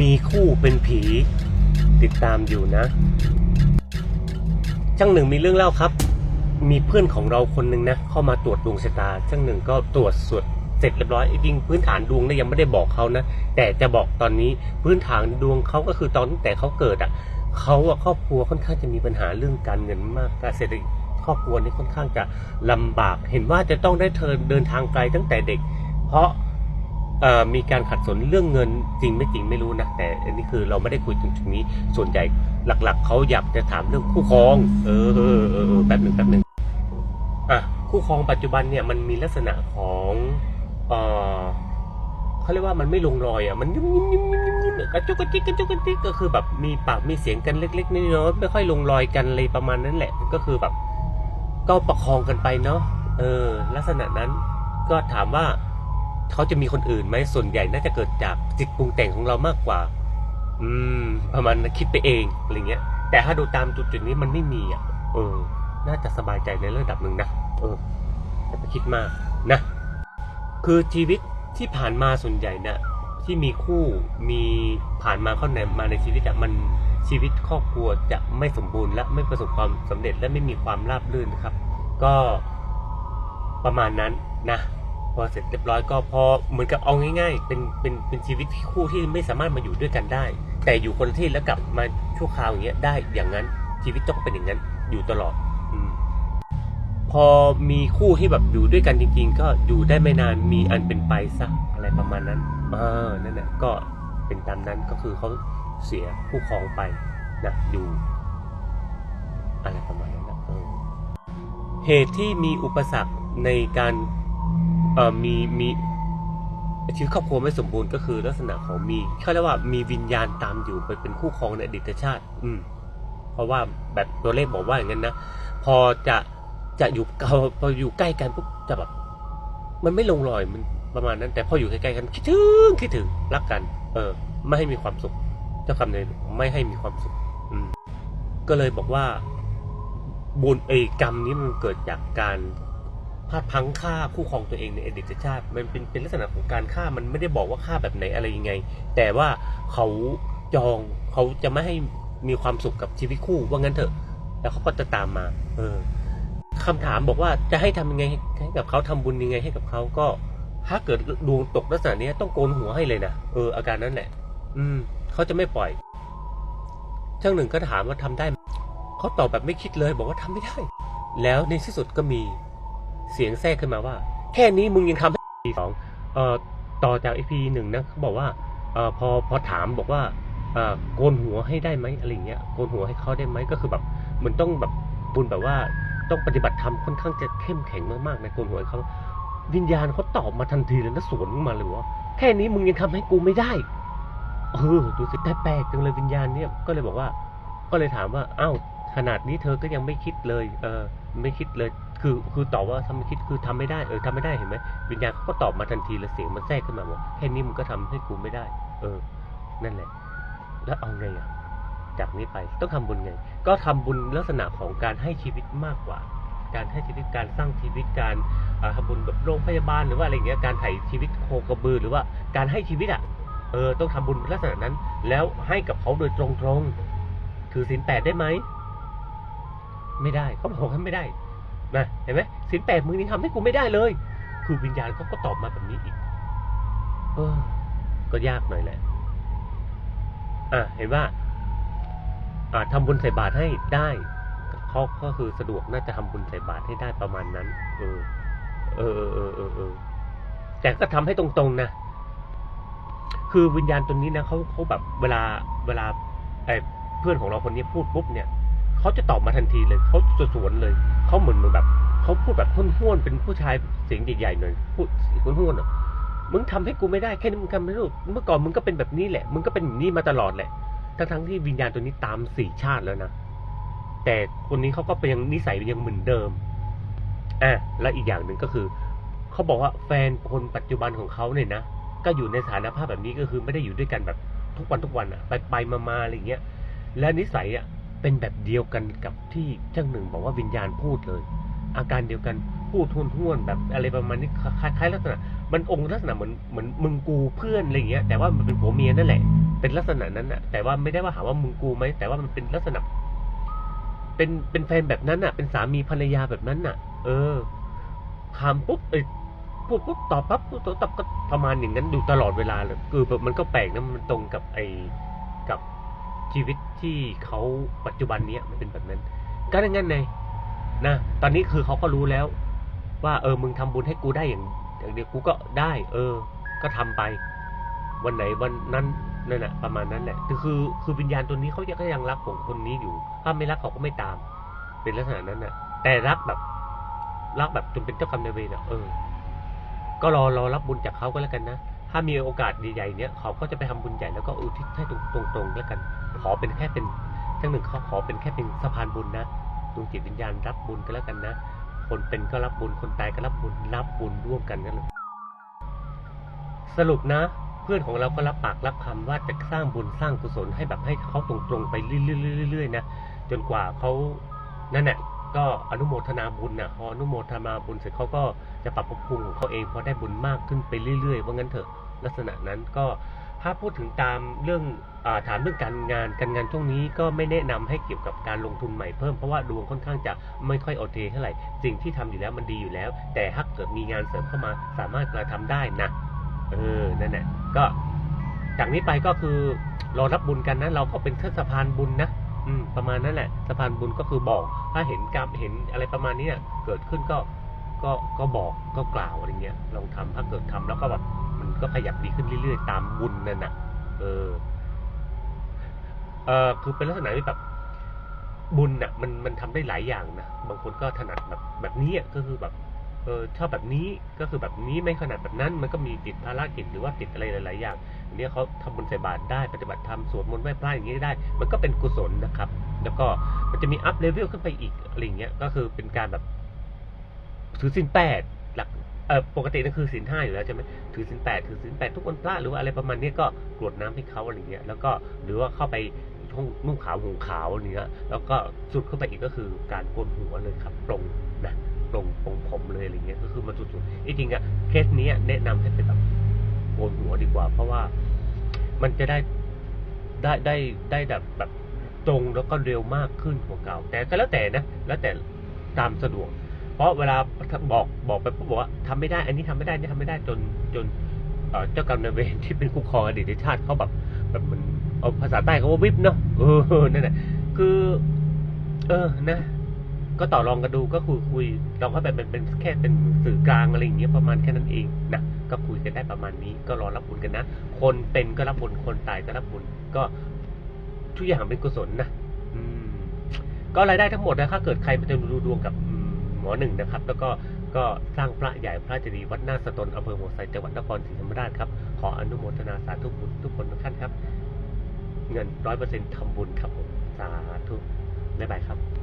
มีคู่เป็นผีติดตามอยู่นะ ช่างหนึ่งมีเรื่องเล่าครับ มีเพื่อนของเราคนหนึ่งนะ เข้ามาตรวจดวงชะตา ช่างหนึ่งก็ตรวจสวดเสร็จเรียบร้อยจริงพื้นฐานดวงเนี่ยยังไม่ได้บอกเขานะ แต่จะบอกตอนนี้พื้นฐานดวงเขาก็คือตอนแต่เขาเกิดอะเขาอะครอบครัวค่อนข้างจะมีปัญหาเรื่องการเงินมากการเศรษฐกิจครอบครัวนี่ค่อนข้างจะลำบาก เห็นว่าจะต้องได้เธอเดินทางไกลตั้งแต่เด็ก เพราะ มีการขัดสนเรื่องเงินจริงไม่จริงไม่รู้นะแต่อันนี้คือเราไม่ได้คุยถึงตรงนี้ส่วนใหญ่หลัก ๆเขาอยากจะถามเรื่องคู่ครอง เออเออเออแป๊บหนึ่งแป๊บหนึ่งอะคู่ครองปัจจุบันเนี่ยมันมีลักษณะของเออเขาเรียกว่ามันไม่ลงรอยอะมันยิ้มยิ้มยิ้มยิ้มยิ้มกระจุกกระจิกกระจุกกระจิกก็คือแบบมีปากมีเสียงกันเล็กๆน้อยๆไม่ค่อยลงรอยกันอะไรประมาณนั้นแหละ ก็คือแบบ ก็ประคองกันไปเนาะเออ ลักษณะนั้นก็ถามว่า เขาจะมีคนอื่นไหมส่วนใหญ่น่าจะเกิดจากจิตปรุงแต่งของเรามากกว่า อืม ประมาณนั้นคิดไปเองอะไรเงี้ย แต่ถ้าดูตามจุดจุดนี้มันไม่มีอะ เออ น่าจะสบายใจในระดับหนึ่งนะ เอออย่าไปคิดมากนะ คือชีวิตที่ผ่านมาส่วนใหญ่เนี่ยที่มีคู่มีผ่านมาเข้าในมาในชีวิตอะมันชีวิตครอบครัวจะไม่สมบูรณ์และไม่ประสบความสำเร็จและไม่มีความราบรื่นนะครับ ก็ประมาณนั้นนะ อเสร็จเรียบร้อยก็พอเหมือนกับเอาง่าย ๆ เป็นเป็นเป็นชีวิตคู่ที่ไม่สามารถมาอยู่ด้วยกันได้ แต่อยู่คนที่แล้วกลับมาชั่วคราวอย่างเงี้ยได้อย่างนั้นชีวิตต้องเป็นอย่างนั้นอยู่ตลอดอพอมีคู่ที่แบบอยู่ด้วยกันจริง ๆ ก็อยู่ได้ไม่นานมีอันเป็นไปซะอะไรประมาณนั้นเออนั่นแหละก็เป็นตามนั้นก็คือเขาเสียคู่ครองไปนะอยู่อะไรประมาณนั้นนะเออเหตุที่มีอุปสรรคในการ เอ่อมีมีชีวิตครอบครัวไม่สมบูรณ์ก็คือลักษณะของมีเขาเรียกว่ามีวิญญาณตามอยู่ไปเป็นคู่ครองในอดีตชาติ อืม เพราะว่าแบบตัวเลขบอกว่าอย่างนั้นนะพอจะจะอยู่เขาพออยู่ใกล้กันปุ๊บจะแบบมันไม่ลงรอยมันประมาณนั้น แต่พออยู่ใกล้ๆกันคิดถึงคิดถึงรักกัน เออ ไม่ให้มีความสุข เจ้าคำเลยไม่ให้มีความสุข อืม ก็เลยบอกว่าบุญเอกรรมนี้มันเกิดจากการ พลาดพังฆ่าคู่ครองตัวเองในอดีตชาติ มันเป็นเป็นลักษณะของการฆ่ามันไม่ได้บอกว่าฆ่าแบบไหนอะไรยังไง แต่ว่าเขาจองเขาจะไม่ให้มีความสุขกับชีวิตคู่ว่างั้นเถอะ แล้วเขาก็จะตามมา เออคำถามบอกว่าจะให้ทำยังไงให้กับเขาทำบุญยังไงให้กับเขาก็ ถ้าเกิดดวงตกลักษณะนี้ต้องโกนหัวให้เลยนะเอออาการนั้นแหละ อืมเขาจะไม่ปล่อยช่างหนึ่งก็ถามว่าทำได้เขาตอบแบบไม่คิดเลย บอกว่าทำไม่ได้ แล้วในที่สุดก็มี เสียงแทรกขึ้นมาว่า แค่นี้มึงยังทำให้ปีสองเอ่อต่อจากอีพีหนึ่งนะเขาบอกว่าเอ่อพอพอถามบอกว่าเอ่อโกนหัวให้ได้ไหมอะไรเงี้ยโกนหัวให้เขาได้ไหมก็คือแบบเหมันต้องแบบบุญแบบว่าต้องปฏิบัติธรรมค่อนข้างจะเข้มแข็งมากๆในโกนหัวเขาวิญญาณเขาตอบมาทันทีเลยนะสวนมาเลยว่าแค่นี้มึงยังทำให้กูไม่ได้เออดูสิแต่แปลกจังเลยวิญญาณเนี่ยก็เลยบอกว่า ก็เลยถามว่าอ้าวขนาดนี้เธอก็ยังไม่คิดเลย เออไม่คิดเลย คือคือตอบว่าทำไมคิดคือทำไม่ได้เออทำไม่ได้เห็นไหมวิญญาณเขาก็ตอบมาทันทีเลยเสียงมันแทรกขึ้นมาบอกแค่นี้มึงก็ทำให้กูไม่ได้ เออ นั่นแหละ แล้วเอาไงอะจากนี้ไปต้องทำบุญไง ก็ทำบุญลักษณะของการให้ชีวิตมากกว่า การให้ชีวิตการสร้างชีวิตการทำบุญแบบโรงพยาบาลหรือว่าอะไรเงี้ยการไถ่ชีวิตโคกระบือหรือว่าการให้ชีวิตอะเออต้องทำบุญลักษณะนั้น แล้วให้กับเขาโดยตรงๆถือศีลแปดได้ไหมไม่ได้เขาบอกว่าไม่ได้ นะเห็นไหมศีลแปดมึงนี่ทำให้กูไม่ได้เลย คือวิญญาณเขาก็ตอบมาแบบนี้อีก เออ ก็ยากหน่อยแหละ อะเห็นว่าอ่าทำบุญใส่บาตรให้ได้เขาก็คือสะดวกน่าจะทำบุญใส่บาตรให้ได้ประมาณนั้น เออ เออเออเออเออเออแต่ก็ทำให้ตรงๆนะคือวิญญาณตัวนี้นะเขาเขาแบบเวลาเวลาไอ้เพื่อนของเราคนนี้พูดปุ๊บเนี่ย เขาจะตอบมาทันทีเลยเขาสวนเลยเขาเหมือนเหมือนแบบเขาพูดแบบห้วนๆเป็นผู้ชายเสียงใหญ่ๆหน่อยพูดห้วนๆอะมึงทำให้กูไม่ได้แค่นี้มึงทำไม่รู้เมื่อก่อนมึงก็เป็นแบบนี้แหละมึงก็เป็นแบบนี้มาตลอดแหละทั้งๆที่วิญญาณตัวนี้ตามสี่ชาติแล้วนะแต่คนนี้เขาก็เป็นยังนิสัยยังเหมือนเดิมอะและอีกอย่างหนึ่งก็คือเขาบอกว่าแฟนคนปัจจุบันของเขาเนี่ยนะก็อยู่ในสถานภาพแบบนี้ก็คือไม่ได้อยู่ด้วยกันแบบทุกวันทุกวันอะไปไปมามาอะไรอย่างเงี้ย และนิสัยอะ เป็นแบบเดียวกันกับที่ช่างหนึ่งบอกว่าวิญญาณพูดเลย อาการเดียวกันพูดทุนห้วนแบบอะไรประมาณนี้คล้ายๆลักษณะ มันองค์ลักษณะเหมือนเหมือนมึงกูเพื่อนอะไรอย่างเงี้ย แต่ว่ามันเป็นผัวเมียนั่นแหละ เป็นลักษณะนั้นน่ะแต่ว่าไม่ได้ว่าหาว่ามึงกูไหมแต่ว่ามันเป็นลักษณะ เป็นเป็นแฟนแบบนั้นน่ะเป็นสามีภรรยาแบบนั้นน่ะเออถามปุ๊บเอ้พูดปุ๊บตอบปั๊บตอบตอบก็ประมาณอย่างนั้นอยู่ตลอดเวลาเลยคือแบบมันก็แปลกนะมันตรงกับไอ้กับ ชีวิตที่เขาปัจจุบันเนี้ยมันเป็นแบบนั้นก็ด้งั้นไงนะตอนนี้คือเขาก็รู้แล้ว ว่าเออมึงทำบุญให้กูได้อย่างอย่างเดียวกูก็ได้ เออ ก็ทำไป วันไหนวันนั้นนั่นแหละประมาณนั้นแหละคือคือคือวิญญาณตัวนี้เขาก็ยังรักของคนนี้อยู่ ถ้าไม่รักเขาก็ไม่ตาม เป็นลักษณะนั้นน่ะ แต่รักแบบรักแบบจนเป็นเจ้ากรรมนายเวรอะเออ ก็รอรอรับบุญจากเขาก็แล้วกันนะ ถ้ามีโอกาสใหญ่ๆเนี้ยเขาก็จะไปทำบุญใหญ่แล้วก็อุทิศให้ตรงตรงๆแล้วกัน ขอเป็นแค่เป็นทั้งหนึ่งเขาขอเป็นแค่เป็นสะพานบุญนะดวงจิตวิญญาณรับบุญก็แล้วกันนะ คนเป็นก็รับบุญคนตายก็รับบุญรับบุญร่วมกันกันเลยสรุปนะ เพื่อนของเราก็รับปากรับคำว่าจะสร้างบุญสร้างกุศลให้แบบให้เขาตรงๆไปเรื่อยๆๆๆนะจนกว่าเขานั่นแหละก็อนุโมทนาบุญนะพออนุโมทนาบุญเสร็จเขาก็ จะปรับภพภูมิของเขาเองพอได้บุญมากขึ้นไปเรื่อยๆว่างั้นเถอะลักษณะนั้นก็ถ้าพูดถึงตามเรื่องอถามเรื่องการงานการงานช่วงนี้ก็ไม่แนะนำให้เกี่ยวกับการลงทุนใหม่เพิ่มเพราะว่าดวงค่อนข้างจะไม่ค่อยโอเคเท่าไหร่สิ่งที่ทำอยู่แล้วมันดีอยู่แล้ว แต่ถ้าเกิดมีงานเสริมเข้ามาสามารถกระทำได้นะเออนั่นแหละก็จากนี้ไปก็คือรอรับบุญกันนะเราก็เป็นแค่สะพานบุญนะอืมประมาณนั้นแหละสะพานบุญก็คือบอก ถ้าเห็นกรรมเห็นอะไรประมาณนี้เกิดขึ้นก็ ก็ก็บอกก็กล่าวอะไรเงี้ยลองทำถ้าเกิดทำแล้วก็แบบมันก็ขยับดีขึ้นเรื่อยๆ ตามบุญนั่นน่ะเออเออคือเป็นลักษณะที่แบบบุญน่ะมันมันทำได้หลายอย่างนะบางคนก็ถนัดแบบแบบนี้อะก็คือแบบเออชอบแบบนี้ก็คือแบบนี้ไม่ขนาดแบบนั้น มันก็มีติดภารกิจหรือว่าติดอะไรหลาย ๆ อย่างอันนี้เขาทำบุญใส่บาตรได้ปฏิบัติธรรมสวดมนต์ไหว้พระอย่างนี้ได้ มันก็เป็นกุศลนะครับ แล้วก็มันจะมีอัพเลเวลขึ้นไปอีกอะไรอย่างเงี้ยก็คือเป็นการแบบ ถือศีลแปดหลักเออปกตินั่นคือศีลห้าอยู่แล้วใช่ไหมถือศีลแปดถือศีลแปดทุกวันพระหรือว่าอะไรประมาณนี้ก็กรวดน้ำให้เขาอะไรเงี้ยแล้วก็หรือว่าเข้าไปห้องนุ่งขาวห่มขาวเงี้ยแล้วก็สุดเข้าไปอีกก็คือการโกนหัวเลยครับปรงนะปลงปลงผมเลยอะไรเงี้ยก็คือมาสุดๆจริงๆอะเคสนี้แนะนำให้เป็นแบบโกนหัวดีกว่า เพราะว่ามันจะได้ได้ได้ได้แบบแบบตรงแล้วก็เร็วมากขึ้นกว่าเก่า แต่ก็แล้วแต่นะ แล้วแต่ตามสะดวก เพราะเวลาบอกบอกไปปุ๊บบอกว่าทำไม่ได้ อันนี้ทำไม่ได้นี่ทำไม่ได้จนจนเจ้ากรรมนายเวรที่เป็นคุ้มครองอดีตชาติเขาแบบแบบมันเอาภาษาใต้เขาว่าวิบเนาะเออนั่นแหละคือ เออนะ ก็ต่อรองกันดูก็คุยคุยลองเข้าไปเป็นเป็นแค่เป็นสื่อกลางอะไรอย่างเงี้ยประมาณแค่นั้นเองนะก็คุยกันได้ประมาณนี้ ก็รอรับบุญกันนะคนเป็นก็รับบุญคนตายก็รับบุญก็ทุกอย่างเป็นกุศลนะอืมก็รายได้ทั้งหมดนะถ้าเกิดใครไปดูดวงกับ หมอหนึ่งนะครับ แล้วก็ก็สร้างพระใหญ่พระเจดีย์วัดหน้าสตนอำเภอหัวไซจังหวัดนครศรีธรรมราชครับขออนุโมทนาสาธุบุญทุกคนทุกท่านครับ เงินร้อยเปอร์เซ็นต์ทำบุญครับผมสาธุบ๊ายบายครับ